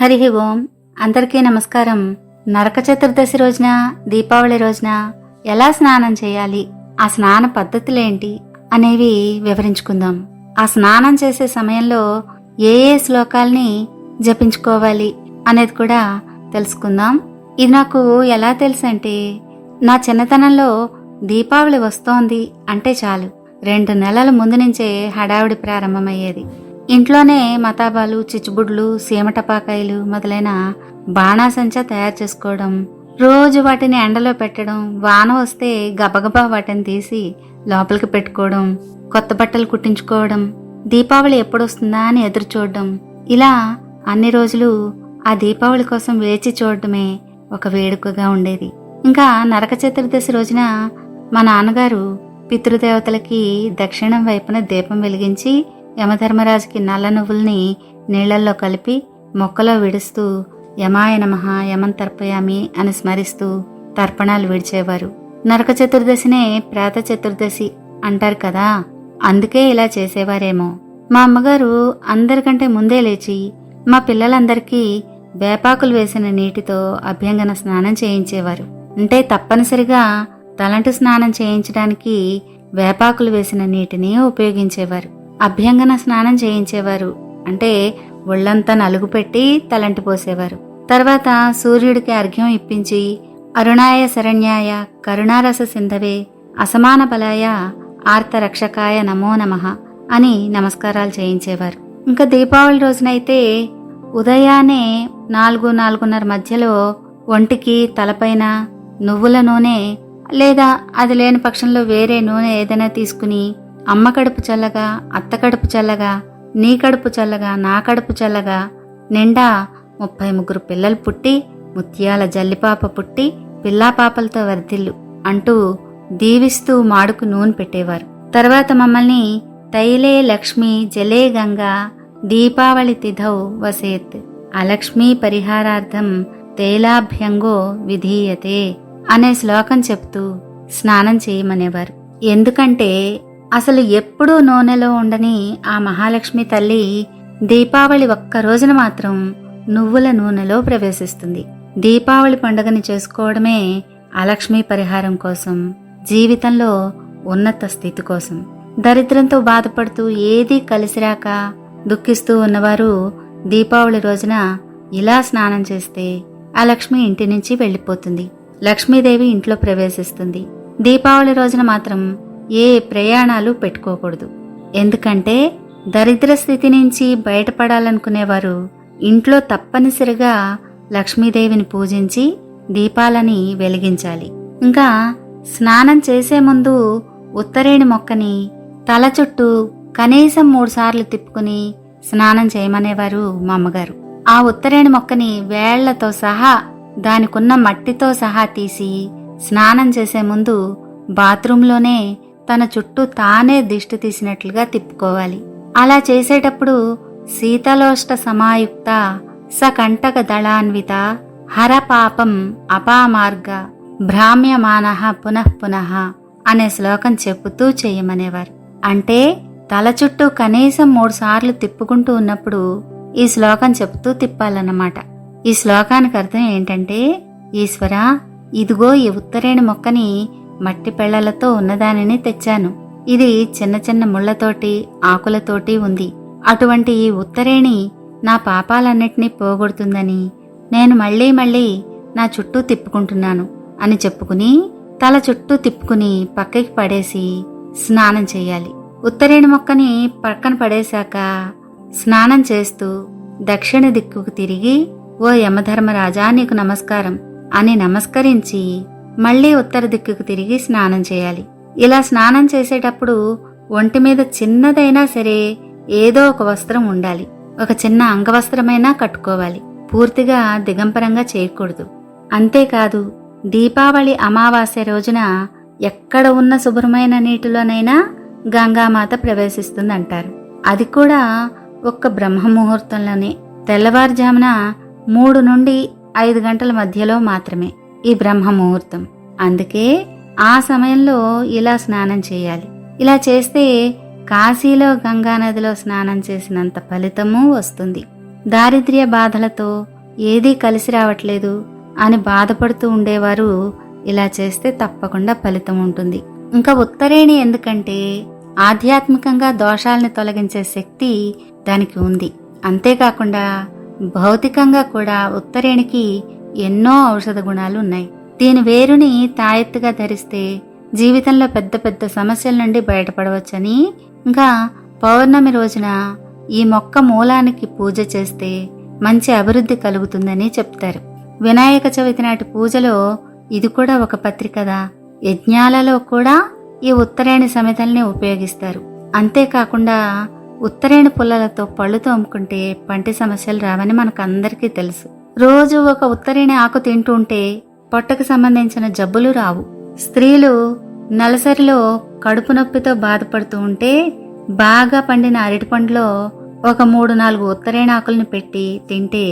హరి ఓం. అందరికీ నమస్కారం. నరక చతుర్దశి రోజున దీపావళి రోజున ఎలా స్నానం చేయాలి? ఆ స్నాన పద్ధతులేంటి అనేవి వివరించుకుందాం. ఆ స్నానం చేసే సమయంలో ఏ ఏ శ్లోకాల్ని జపించుకోవాలి అనేది కూడా తెలుసుకుందాం. ఇది నాకు ఎలా తెలుసంటే నా చిన్నతనంలో దీపావళి వస్తోంది అంటే చాలు. రెండు నెలల ముందు నుంచే హడావిడి ప్రారంభమయ్యేది. ఇంట్లోనే మతాబాలు చిచ్చుబుడ్లు సీమటపాకాయలు మొదలైన బాణాసంచా తయారు చేసుకోవడం రోజు వాటిని ఎండలో పెట్టడం వాన వస్తే గబగబా వాటిని తీసి లోపలికి పెట్టుకోవడం కొత్త బట్టలు కుట్టించుకోవడం దీపావళి ఎప్పుడొస్తుందా అని ఎదురు చూడడం. ఇలా అన్ని రోజులు ఆ దీపావళి కోసం వేచి చూడడమే ఒక వేడుకగా ఉండేది. ఇంకా నరక చతుర్దశి రోజున మా నాన్నగారు పితృదేవతలకి దక్షిణం వైపున దీపం వెలిగించి యమధర్మరాజుకి నల్ల నువ్వుల్ని నీళ్ళల్లో కలిపి మొక్కలో విడుస్తూ యమాయ నమః యమం తర్పయామి అని స్మరిస్తూ తర్పణాలు విడిచేవారు. నరక చతుర్దశినే ప్రేత చతుర్దశి అంటారు కదా అందుకే ఇలా చేసేవారేమో. మా అమ్మగారు అందరికంటే ముందే లేచి మా పిల్లలందరికీ వేపాకులు వేసిన నీటితో అభ్యంగన స్నానం చేయించేవారు. అంటే తప్పనిసరిగా తలంటు స్నానం చేయించడానికి వేపాకులు వేసిన నీటిని ఉపయోగించేవారు. అభ్యంగన స్నానం చేయించేవారు. అంటే ఒళ్ళంతా నలుగు పెట్టి తలంటి పోసేవారు. తర్వాత సూర్యుడికి అర్ఘ్యం ఇప్పించి అరుణాయ శరణ్యాయ కరుణారస సింధవే అసమాన బలాయ ఆర్తరక్షకాయ నమో నమః అని నమస్కారాలు చేయించేవారు. ఇంకా దీపావళి రోజునైతే ఉదయాన్నే నాలుగు నాలుగున్నర మధ్యలో ఒంటికి తలపైన నువ్వుల నూనె లేదా అది లేని పక్షంలో వేరే నూనె ఏదైనా తీసుకుని అమ్మ కడుపు చల్లగా అత్త కడుపు చల్లగా నీ కడుపు చల్లగా నా కడుపు చల్లగా నిండా ముప్పై ముగ్గురు పిల్లలు పుట్టి ముత్యాల జల్లిపాప పుట్టి పిల్లా పాపలతో వర్ధిల్లు అంటూ దీవిస్తూ మాడుకు నూనె పెట్టేవారు. తర్వాత మమ్మల్ని తైలే లక్ష్మి జలే గంగా దీపావళి తిథౌ వసేత్. అలక్ష్మీ పరిహారార్థం తేలాభ్యంగో విధీయతే అనే శ్లోకం చెప్తూ స్నానం చేయమనేవారు. ఎందుకంటే అసలు ఎప్పుడూ నూనెలో ఉండని ఆ మహాలక్ష్మి తల్లి దీపావళి ఒక్క రోజున మాత్రం నువ్వుల నూనెలో ప్రవేశిస్తుంది. దీపావళి పండుగని చేసుకోవడమే అలక్ష్మి పరిహారం కోసం జీవితంలో ఉన్నత స్థితి కోసం. దరిద్రంతో బాధపడుతూ ఏదీ కలిసిరాక దుఃఖిస్తూ ఉన్నవారు దీపావళి రోజున ఇలా స్నానం చేస్తే ఆ లక్ష్మి ఇంటి నుంచి వెళ్ళిపోతుంది. లక్ష్మీదేవి ఇంట్లో ప్రవేశిస్తుంది. దీపావళి రోజున మాత్రం ఏ ప్రయాణాలు పెట్టుకోకూడదు. ఎందుకంటే దరిద్ర స్థితి నుంచి బయటపడాలనుకునేవారు ఇంట్లో తప్పనిసరిగా లక్ష్మీదేవిని పూజించి దీపాలని వెలిగించాలి. ఇంకా స్నానం చేసే ముందు ఉత్తరేణి మొక్కని తల చుట్టూ కనీసం మూడు సార్లు తిప్పుకుని స్నానం చేయమనేవారు మా అమ్మగారు. ఆ ఉత్తరేణి మొక్కని వేళ్ళతో సహా దానికున్న మట్టితో సహా తీసి స్నానం చేసే ముందు బాత్రూంలోనే తన చుట్టూ తానే దిష్టి తీసినట్లుగా తిప్పుకోవాలి. అలా చేసేటప్పుడు శీతలోష్ట సమాయుక్త సకంటక దళాన్విత హర పాపం అపామార్గ భ్రామ్యమాన పునః పునః అనే శ్లోకం చెప్పుతూ చేయమనేవారు. అంటే తల చుట్టూ కనీసం మూడు సార్లు తిప్పుకుంటూ ఉన్నప్పుడు ఈ శ్లోకం చెప్తూ తిప్పాలన్నమాట. ఈ శ్లోకానికి అర్థం ఏంటంటే ఈశ్వర ఇదిగో ఈ ఉత్తరేణి మొక్కని మట్టి పెళ్ళలతో ఉన్నదానిని తెచ్చాను. ఇది చిన్న చిన్న ముళ్ళతోటి ఆకులతోటి ఉంది. అటువంటి ఈ ఉత్తరేణి నా పాపాలన్నిటినీ పోగొడుతుందని నేను మళ్ళీ మళ్ళీ నా చుట్టూ తిప్పుకుంటున్నాను అని చెప్పుకుని తల చుట్టూ తిప్పుకుని పక్కకి పడేసి స్నానం చేయాలి. ఉత్తరేణి మొక్కని పక్కన పడేశాక స్నానం చేస్తూ దక్షిణ దిక్కుకు తిరిగి ఓ యమధర్మరాజా నీకు నమస్కారం అని నమస్కరించి మళ్ళీ ఉత్తర దిక్కుకు తిరిగి స్నానం చేయాలి. ఇలా స్నానం చేసేటప్పుడు ఒంటి మీద చిన్నదైనా సరే ఏదో ఒక వస్త్రం ఉండాలి. ఒక చిన్న అంగవస్త్రమైనా కట్టుకోవాలి. పూర్తిగా దిగంపరంగా చేయకూడదు. అంతేకాదు దీపావళి అమావాస్య రోజున ఎక్కడ ఉన్న శుభ్రమైన నీటిలోనైనా గంగామాత ప్రవేశిస్తుందంటారు. అది కూడా ఒక్క బ్రహ్మముహూర్తంలోనే. తెల్లవారుజామున మూడు నుండి ఐదు గంటల మధ్యలో మాత్రమే. ఈ బ్రహ్మ ముహూర్తం అందుకే ఆ సమయంలో ఇలా స్నానం చేయాలి. ఇలా చేస్తే కాశీలో గంగానదిలో స్నానం చేసినంత ఫలితము వస్తుంది. దారిద్ర్య బాధలతో ఏదీ కలిసి రావట్లేదు అని బాధపడుతూ ఉండేవారు ఇలా చేస్తే తప్పకుండా ఫలితం ఉంటుంది. ఇంకా ఉత్తరేణి ఎందుకంటే ఆధ్యాత్మికంగా దోషాలను తొలగించే శక్తి దానికి ఉంది. అంతేకాకుండా భౌతికంగా కూడా ఉత్తరేణికి ఎన్నో ఔషధ గుణాలు ఉన్నాయి దీని వేరుని తాయెత్తుగా ధరిస్తే జీవితంలో పెద్ద పెద్ద సమస్యల నుండి బయటపడవచ్చని ఇంకా పౌర్ణమి రోజున ఈ మొక్క మూలానికి పూజ చేస్తే మంచి అభివృద్ధి కలుగుతుందని చెప్తారు. వినాయక చవితి నాటి పూజలో ఇది కూడా ఒక పత్రికదా. యజ్ఞాలలో కూడా ఈ ఉత్తరాయణి సమితల్ని ఉపయోగిస్తారు. అంతేకాకుండా ఉత్తరాయణ పుల్లలతో పళ్ళు తోముకుంటే పంటి సమస్యలు రావని మనకు అందరికీ తెలుసు. రోజు ఒక ఉత్తరేణి ఆకు తింటుంటే పొట్టకు సంబంధించిన జబ్బులు రావు. స్త్రీలు నెలసరిలో కడుపు నొప్పితో బాధపడుతూ ఉంటే బాగా పండిన అరటిపండులో ఒక మూడు నాలుగు ఉత్తరేణ ఆకుల్ని పెట్టి తింటే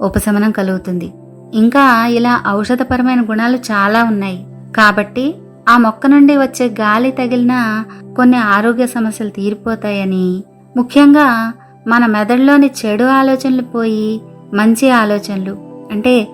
ఉపశమనం కలుగుతుంది. ఇంకా ఇలా ఔషధపరమైన గుణాలు చాలా ఉన్నాయి. కాబట్టి ఆ మొక్క నుండి వచ్చే గాలి తగిలిన కొన్ని ఆరోగ్య సమస్యలు తీరిపోతాయని ముఖ్యంగా మన మెదడులోని చెడు ఆలోచనలు పోయి మంచి ఆలోచనలు అంటే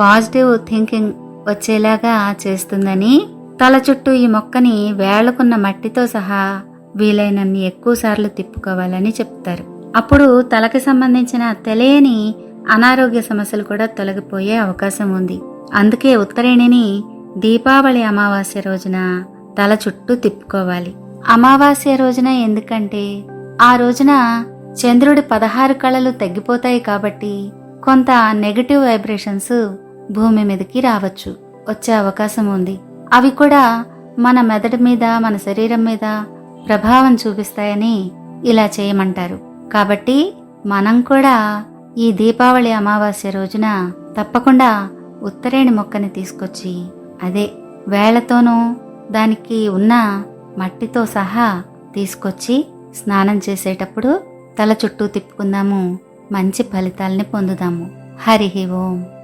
పాజిటివ్ థింకింగ్ వచ్చేలాగా చేస్తుందని. తల చుట్టూ ఈ మొక్కని వేళ్ళకున్న మట్టితో సహా వీలైనన్ని ఎక్కువ సార్లు తిప్పుకోవాలని చెప్తారు. అప్పుడు తలకి సంబంధించిన తెలియని అనారోగ్య సమస్యలు కూడా తొలగిపోయే అవకాశం ఉంది. అందుకే ఉత్తరేణిని దీపావళి అమావాస్య రోజున తల చుట్టూ తిప్పుకోవాలి. అమావాస్య రోజున ఎందుకంటే ఆ రోజున చంద్రుడి పదహారు కళలు తగ్గిపోతాయి కాబట్టి కొంత నెగటివ్ వైబ్రేషన్స్ భూమి మీదకి రావచ్చు. వచ్చే అవకాశం ఉంది. అవి కూడా మన మెదడు మీద మన శరీరం మీద ప్రభావం చూపిస్తాయని ఇలా చేయమంటారు. కాబట్టి మనం కూడా ఈ దీపావళి అమావాస్య రోజున తప్పకుండా ఉత్తరేణి మొక్కని తీసుకొచ్చి అదే వేళ్ళతోనూ దానికి ఉన్న మట్టితో సహా తీసుకొచ్చి స్నానం చేసేటప్పుడు తల చుట్టూ తిప్పుకుందాము. మంచి ఫలితాల్ని పొందుదాము. హరి ఓం.